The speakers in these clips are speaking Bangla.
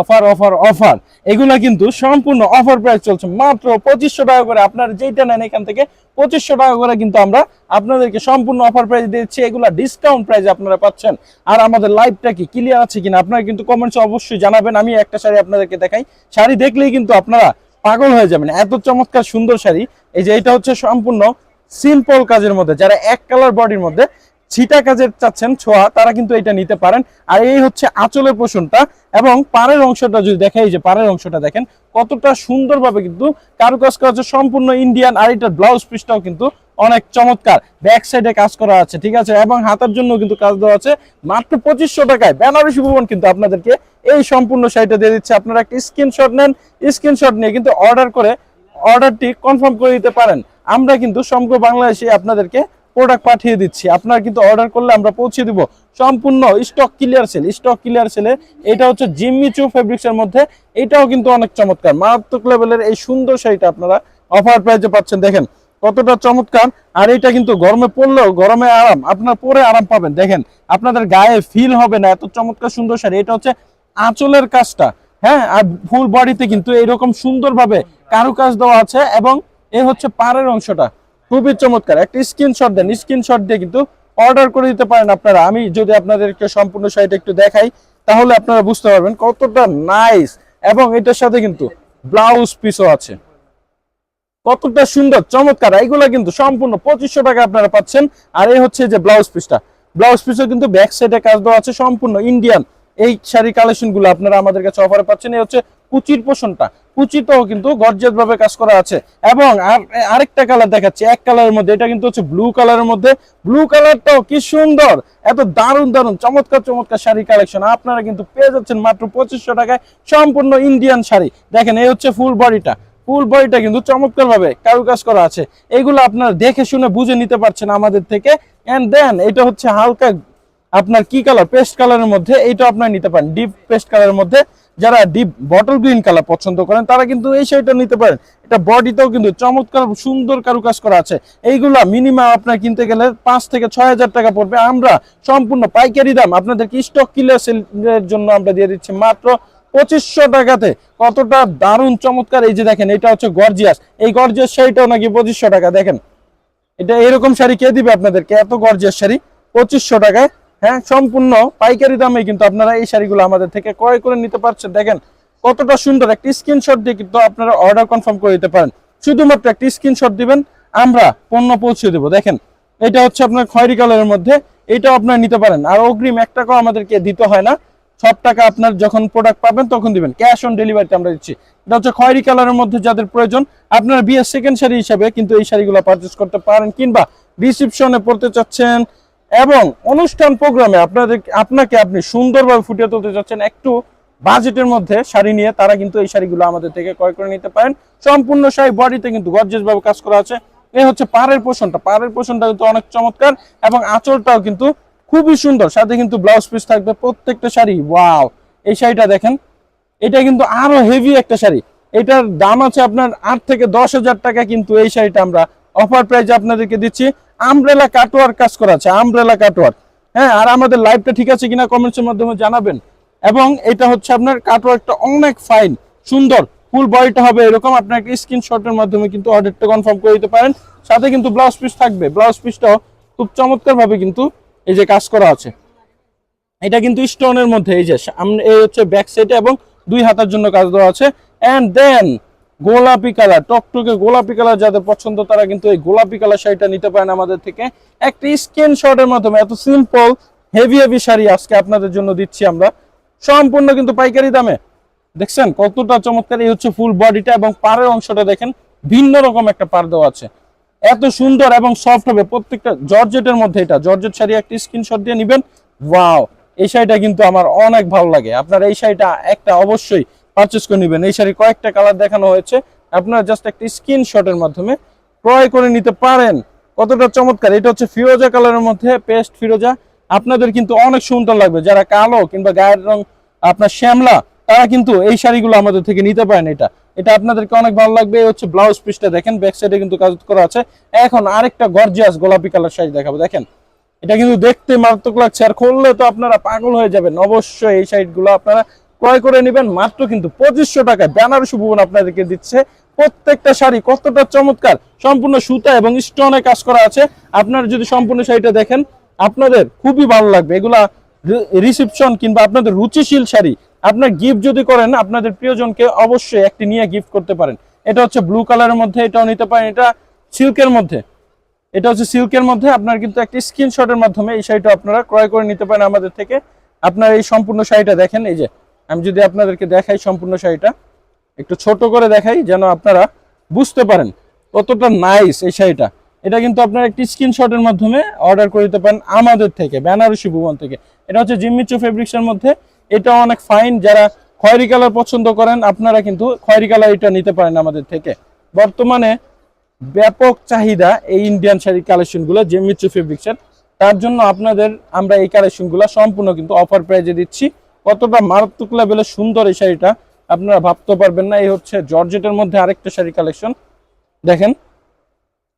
Offer offer offer. এগুলা কিন্তু সম্পূর্ণ অফার প্রাইস চলছে। মাত্র পঁচিশশো টাকা করে আপনার যেইটা নেন এখান থেকে পঁচিশশো টাকা করে কিন্তু আমরা আপনাদেরকে সম্পূর্ণ অফার প্রাইস দিচ্ছি। এগুলা ডিসকাউন্ট প্রাইস আপনারা পাচ্ছেন। আর আমাদের লাইভটা কি ক্লিয়ার আছে কিনা আপনারা কিন্তু কমেন্টসে অবশ্যই জানাবেন। আমি একটা শাড়ি আপনাদেরকে দেখাই। শাড়ি দেখলেই কিন্তু আপনারা পাগল হয়ে যাবেন। এত চমৎকার সুন্দর শাড়ি। এই যে এটা হচ্ছে সম্পূর্ণ সিম্পল কাজের মধ্যে, যারা এক কালার বডির মধ্যে ছিটা কাজের চাচ্ছেন ছোঁয়া, তারা কিন্তু এটা নিতে পারেন। আর এই হচ্ছে আঁচলের পোষণটা এবং পাড়ের অংশটা যদি দেখাই যে পাড়ের অংশটা দেখেন, কতটা সুন্দরভাবে কিন্তু কারুকাজ করা আছে সম্পূর্ণ ইন্ডিয়ান আর এটার ব্লাউজ পিসটাও কিন্তু অনেক চমৎকার। ব্যাক সাইডে কাজ করা আছে, ঠিক আছে? এবং হাতের জন্য কিন্তু কাজ দেওয়া আছে। মাত্র পঁচিশশো টাকায় বেনারসি ভুবন কিন্তু আপনাদেরকে এই সম্পূর্ণ শাড়িটা দিয়ে দিচ্ছে। আপনারা একটা স্ক্রিনশট নেন স্ক্রিনশট নিয়ে কিন্তু অর্ডার করে অর্ডারটি কনফার্ম করে দিতে পারেন। আমরা কিন্তু সমগ্র বাংলাদেশে আপনাদেরকে প্রোডাক্ট পাঠিয়ে দিচ্ছি। আপনার কিন্তু অর্ডার করলে আমরা পৌঁছে দিব। সম্পূর্ণ stock clear sale stock clear সেলে এটা হচ্ছে জিম্মিচু ফেব্রিক্স এর মধ্যে। এটাও কিন্তু অনেক চমৎকার। মারাত্মক লেভেলের এই সুন্দর শাড়িটা আপনারা অফার প্রাইজে পাচ্ছেন। দেখেন কতটা চমৎকার। আর এটা কিন্তু গরমে পড়লেও গরমে আরাম, আপনার পরে আরাম পাবেন। দেখেন আপনাদের গায়ে ফিল হবে না, এত চমৎকার সুন্দর শাড়ি। এটা হচ্ছে আঁচলের কাজটা। হ্যাঁ আর ফুল বডিতে কিন্তু এরকম সুন্দরভাবে কারুকাজ দেওয়া আছে এবং এ হচ্ছে পাড়ের অংশটা। খুবই চমৎকার। একটা স্ক্রিনশট দেন। স্ক্রিনশট দিয়ে কিন্তু অর্ডার করে দিতে পারেন আপনারা। আমি যদি আপনাদেরকে সম্পূর্ণ শাড়িটা একটু দেখাই, তাহলে আপনারা বুঝতে পারবেন কতটা নাইস এবং এটার সাথে কিন্তু ব্লাউজ পিসও আছে। কতটা সুন্দর, চমৎকার। এইগুলা কিন্তু সম্পূর্ণ পঁচিশশো টাকা আপনারা পাচ্ছেন। আর এই হচ্ছে যে ব্লাউজ পিসটা ব্লাউজ পিসও কিন্তু ব্যাক সাইডে কাজ দেওয়া আছে, সম্পূর্ণ ইন্ডিয়ান এই শাড়ি কালেকশনগুলো আপনারা আমাদের কাছে অফারে পাচ্ছেন, এই হচ্ছে কুচির পোষণটা। কুচিতেও কিন্তু গর্জিয়াস ভাবে কাজ করা আছে। এবং আরেকটা কালার দেখাচ্ছি, এক কালারের মধ্যে, এটা কিন্তু হচ্ছে ব্লু কালারের মধ্যে। ব্লু কালারটাও কি সুন্দর! এত দারুণ দারুণ, চমৎকার চমৎকার শাড়ি কালেকশন আপনারা কিন্তু পেয়ে যাচ্ছেন মাত্র পঁচিশশো টাকায় সম্পূর্ণ ইন্ডিয়ান শাড়ি। দেখেন, এই হচ্ছে ফুল বডিটা ফুল বডিটা কিন্তু চমৎকার ভাবে কারুকাজ করা আছে। এগুলো আপনারা দেখে শুনে বুঝে নিতে পারছেন আমাদের থেকে। এন্ড দেন এটা হচ্ছে হালকা আপনার কি কালার পেস্ট কালারের মধ্যে এইটা আপনার নিতে পারেন। ডিপ পেস্ট কালারের মধ্যে যারা ডিপ বটল গ্রিন কালার পছন্দ করেন, তারা কিন্তু এই শাড়িটা নিতে পারেন। এটা বডিতেও কিন্তু চমৎকার সুন্দর কারুকাজ করা আছে। এইগুলা মিনিমাম আপনার কিনতে গেলে পাঁচ থেকে ছয় হাজার টাকা পড়বে। আমরা সম্পূর্ণ পাইকারি দাম আপনাদেরকে স্টক কিলার জন্য আমরা দিয়ে দিচ্ছি মাত্র পঁচিশশো টাকাতে। কতটা দারুণ চমৎকার। এই যে দেখেন, এটা হচ্ছে গর্জিয়াস এই গর্জিয়াস শাড়িটাও নাকি পঁচিশশো টাকা। দেখেন, এটা এরকম শাড়ি কে দিবে আপনাদেরকে? এত গর্জিয়াস শাড়ি, পঁচিশশো টাকায় হ্যাঁ সম্পূর্ণ পাইকারি দামে কিন্তু আপনারা এই শাড়িগুলো আমাদের থেকে ক্রয় করে নিতে পারছেন। দেখেন কতটা সুন্দর একটা স্ক্রিনশট দিয়ে কিন্তু আপনারা অর্ডার কনফার্ম করে দিতে পারেন। শুধুমাত্র একটা স্ক্রিনশট দিবেন, আমরা পণ্য পৌঁছে দেবো। দেখেন, এটা হচ্ছে আপনার খয়েরি কালারের মধ্যে, এটাও আপনারা নিতে পারেন। আর অগ্রিম এক টাকাও আমাদেরকে দিতে হয় না। সব টাকা আপনার যখন প্রোডাক্ট পাবেন তখন দিবেন। ক্যাশ অন ডেলিভারিতে আমরা দিচ্ছি। এটা হচ্ছে খয়েরি কালারের মধ্যে যাদের প্রয়োজন, আপনারা বিয়ের সেকেন্ড শাড়ি হিসাবে কিন্তু এই শাড়িগুলো পারচেস করতে পারেন কিংবা রিসিপশনে পড়তে চাচ্ছেন এবং অনুষ্ঠান প্রোগ্রামে আপনাদের, আপনাকে আপনি সুন্দরভাবে ফুটিয়ে তুলতে চাচ্ছেন একটু বাজেটের মধ্যে শাড়ি নিয়ে তারা কিন্তু এই শাড়িগুলো আমাদের থেকে ক্রয় করে নিতে পারেন। সম্পূর্ণ শাড়ি বডিতে কিন্তু গর্জেস ভাবে কাজ করা আছে। এই হচ্ছে পাড়ের পোষণটা। পাড়ের পোষণটা কিন্তু অনেক চমৎকার এবং আঁচলটাও কিন্তু খুবই সুন্দর। সাথে কিন্তু ব্লাউজ পিস থাকবে প্রত্যেকটা শাড়ি। ওয়াও! এই শাড়িটা দেখেন, এটা কিন্তু আরও হেভি একটা শাড়ি। এটার দাম আছে আপনার আট থেকে দশ হাজার টাকা, কিন্তু এই শাড়িটা আমরা অফার প্রাইজে আপনাদেরকে দিচ্ছি। আমব্রেলা কাটওয়ার কাজ করা আছে আমব্রেলা কাটওয়ার হ্যাঁ আর আমাদের লাইভটা ঠিক আছে কিনা কমেন্টসের মাধ্যমে জানাবেন। এবং এটা হচ্ছে আপনার কাটওয়ার্কটা অনেক ফাইন সুন্দর ফুল বডিটা হবে এরকম। আপনার স্ক্রিনশটের মাধ্যমে কিন্তু অর্ডারটা কনফার্ম করে দিতে পারেন। সাথে কিন্তু ব্লাউজ পিস থাকবে। ব্লাউজ পিসটাও খুব চমৎকার ভাবে কিন্তু এই যে কাজ করা আছে। এটা কিন্তু স্টোনের মধ্যে, এই যে এই হচ্ছে ব্যাক সাইডে এবং দুই হাতার জন্য কাজ দেওয়া আছে। এন্ড দেন গোলাপি কালার, টকটকে গোলাপি কালার যাদের পছন্দ, তারা কিন্তু এই গোলাপি কালার শাড়িটা নিতে পারেন আমাদের থেকে। একটা স্ক্রিনশটের মাধ্যমে, এত সিম্পল হেভি হেভি শাড়ি আজকে আপনাদের জন্য দিচ্ছি আমরা। সম্পূর্ণ কিন্তু পাইকারি দামে। দেখছেন, কতটা চমৎকার, এই হচ্ছে ফুল বডিটা এবং পাড়ের অংশটা দেখেন, ভিন্ন রকম একটা পাড় দেওয়া আছে। এত সুন্দর এবং সফট হবে, প্রত্যেকটা জর্জেটের মধ্যে এটা, জর্জেট শাড়ি একটা স্ক্রিনশট দিয়ে নেবেন। ওয়াও এই শাড়িটা কিন্তু আমার অনেক ভালো লাগে। আপনার এই শাড়িটা একটা অবশ্যই পারচেস করে নেবেন। এই শাড়ি কয়েকটা কালার দেখানো হয়েছে। আপনারা জাস্ট একটা স্ক্রিনশটের মাধ্যমে ক্রয় করে নিতে পারেন। কতটা চমৎকার! এটা হচ্ছে ফিরোজা কালারের মধ্যে পেস্ট ফিরোজা। আপনাদের কিন্তু অনেক সুন্দর লাগবে। যারা কালো কিংবা গায়ের রং, আপনার শ্যামলা, তারা কিন্তু এই শাড়িগুলো আমাদের থেকে নিতে পারেন এটা। এটা আপনাদেরকে অনেক ভালো লাগবে। এই হচ্ছে ব্লাউজ পিসটা দেখেন ব্যাক সাইডে কিন্তু কাজ করা আছে। এখন আরেকটা গর্জিয়াস গোলাপি কালার শাড়ি দেখাবো, দেখেন। এটা কিন্তু দেখতে মারাত্মক লাগছে। আর খুললে তো আপনারা পাগল হয়ে যাবেন। অবশ্যই এই শাড়িগুলো আপনারা ক্রয় করে নেবেন, মাত্র কিন্তু পঁচিশশো টাকায়। বেনারসি ভুবন আপনাদেরকে দিচ্ছে প্রত্যেকটা শাড়ি, কতটা চমৎকার, সম্পূর্ণ সুতা এবং স্টোনে কাজ করা আছে। আপনারা যদি সম্পূর্ণ শাড়িটা দেখেন, আপনাদের খুবই ভালো লাগবে। এগুলা রিসেপশন কিংবা আপনাদের রুচিশীল শাড়ি, আপনার গিফট যদি করেন, আপনাদের প্রিয়জনকে অবশ্যই একটি নিয়ে গিফট করতে পারেন। এটা হচ্ছে ব্লু কালারের মধ্যে, এটাও নিতে পারেন। এটা সিল্কের মধ্যে। এটা হচ্ছে সিল্কের মধ্যে, আপনার কিন্তু একটি স্ক্রিনশটের মাধ্যমে এই শাড়িটা আপনারা ক্রয় করে নিতে পারেন আমাদের থেকে। আপনার এই সম্পূর্ণ শাড়িটা দেখেন, এই যে আমি যদি আপনাদেরকে দেখাই সম্পূর্ণ শাড়িটা, একটু ছোট করে দেখাই যেন আপনারা বুঝতে পারেন কতটা নাইস এই শাড়িটা। এটা কিন্তু আপনারা একটি স্ক্রিনশটের মাধ্যমে অর্ডার করে দিতে পারেন আমাদের থেকে, বেনারসি ভুবন থেকে। এটা হচ্ছে জিম্মিচু ফেব্রিক্সের মধ্যে। এটা অনেক ফাইন যারা খয়েরি কালার পছন্দ করেন, আপনারা কিন্তু খয়েরি কালার এটা নিতে পারেন আমাদের থেকে। বর্তমানে ব্যাপক চাহিদা এই ইন্ডিয়ান শাড়ি কালেকশনগুলো জেমিচু ফেব্রিক্সের তার জন্য আপনাদের আমরা এই কালেকশনগুলো সম্পূর্ণ কিন্তু অফার প্রাইজে দিচ্ছি। কতটা মারাত্মক লেভেলের সুন্দর এই শাড়িটা, আপনারা ভাবতে পারবেন না। এই হচ্ছে জর্জেটের মধ্যে আরেকটা শাড়ি কালেকশন দেখেন,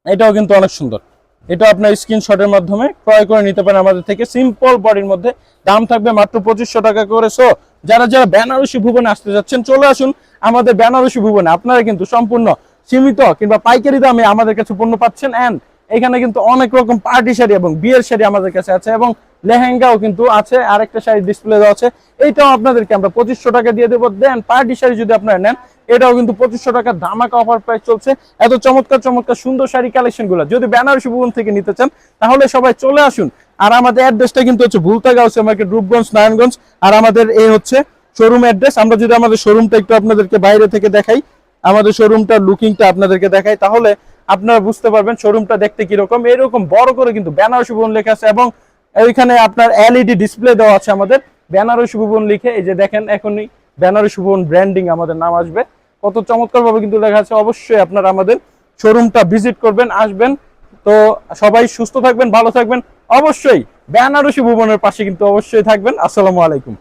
এটাও কিন্তু অনেক সুন্দর। এটা আপনার স্ক্রিনশটের মাধ্যমে ক্রয় করে নিতে পারেন আমাদের থেকে। সিম্পল বডির মধ্যে দাম থাকবে মাত্র পঁচিশশো টাকা করে। সো যারা যারা বেনারসি ভুবনে আসতে যাচ্ছেন, চলে আসুন আমাদের বেনারসি ভুবনে। আপনারা কিন্তু সম্পূর্ণ সীমিত কিংবা পাইকারি দামে আমাদের কাছে পণ্য পাচ্ছেন। অ্যান্ড এখানে কিন্তু অনেক রকম পার্টি শাড়ি এবং বিয়ের শাড়ি আমাদের কাছে আছে এবং লেহেঙ্গাও কিন্তু আছে। আরেকটা শাড়ি ডিসপ্লে দেওয়া আছে। এইটাও আপনাদেরকে আমরা পঁচিশশো টাকা দিয়ে দেবো। দেন পার্টি শাড়ি যদি আপনারা নেন, এটাও কিন্তু পঁচিশশো টাকা ধামাকা অফার প্রাইস চলছে। এত চমৎকার চমৎকার, সুন্দর শাড়ি কালেকশনগুলো যদি বেনারসি ভুবন থেকে নিতে চান, তাহলে সবাই চলে আসুন। আর আমাদের অ্যাড্রেসটা কিন্তু হচ্ছে ভুলতা গাউসে মার্কেট রূপগঞ্জ, নারায়ণগঞ্জ। আর আমাদের এই হচ্ছে শোরুম অ্যাড্রেস আমরা যদি আমাদের শোরুমটা একটু আপনাদেরকে বাইরে থেকে দেখাই, আমাদের শোরুমটার লুকিংটা আপনাদেরকে দেখাই, তাহলে আপনারা বুঝতে পারবেন শোরুমটা দেখতে কীরকম। এরকম বড় করে কিন্তু বেনারসি ভবন লেখা আছে এবং ওইখানে আপনার এলইডি ডিসপ্লে দেওয়া আছে আমাদের। বেনারসি ভবন লিখে, এই যে দেখেন এখনই বেনারসি ভবন ব্র্যান্ডিং আমাদের নাম আসবে। কত চমৎকার ভাবে কিন্তু লেখা আছে। অবশ্যই আপনারা আমাদের শোরুমটা ভিজিট করবেন, আসবেন। তো সবাই সুস্থ থাকবেন, ভালো থাকবেন। অবশ্যই বেনারসি ভবনের পাশে কিন্তু অবশ্যই থাকবেন। আসসালামু আলাইকুম।